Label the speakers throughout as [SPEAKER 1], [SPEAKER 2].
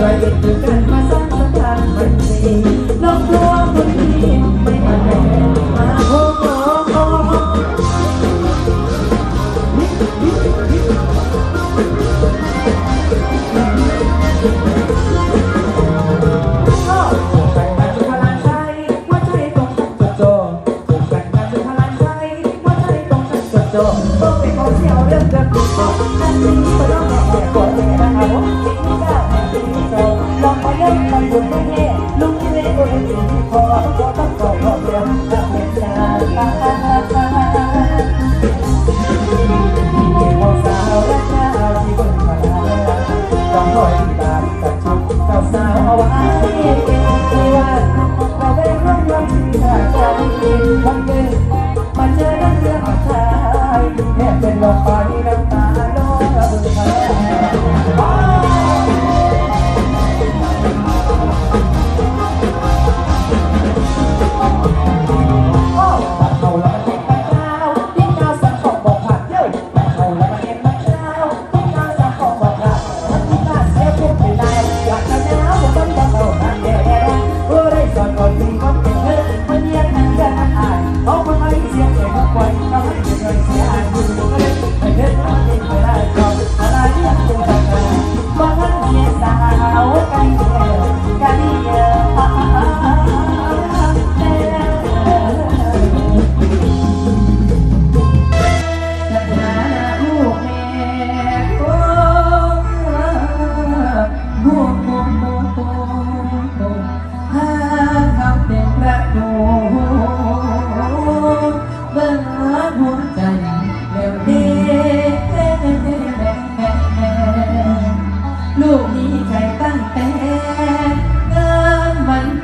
[SPEAKER 1] ก็ยึดถือกันมาสร้างสถานบัเทิงลอคนนี้ไม่มาไหนมาโอ้โหต้องเป็นของเสี่ยวเรื่องกันต้องกันสิ่งที่เราต้องแก้ก่อนเลยนะครับผม Oh,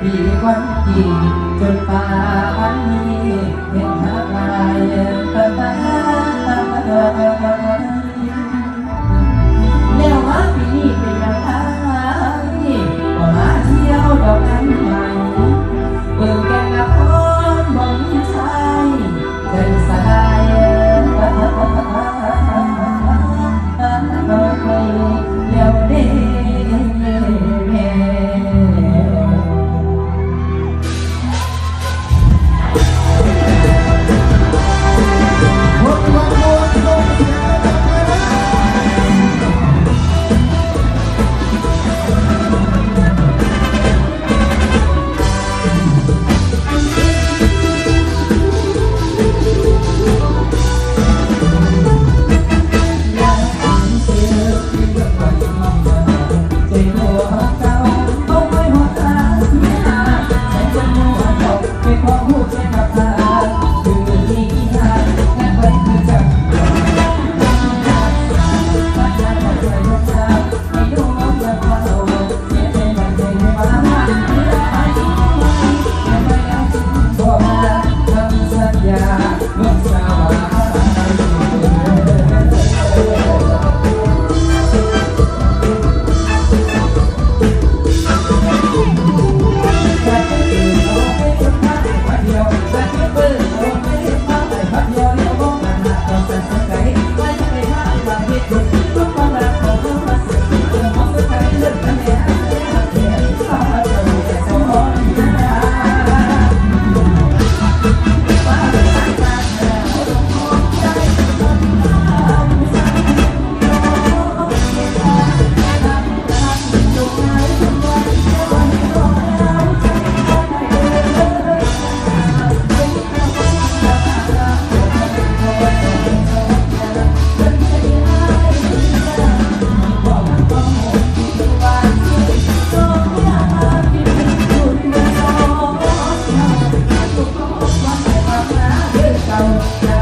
[SPEAKER 1] ปีวันกี่จนป่าวันนี้เห็
[SPEAKER 2] น
[SPEAKER 1] หาลายเดินไป down.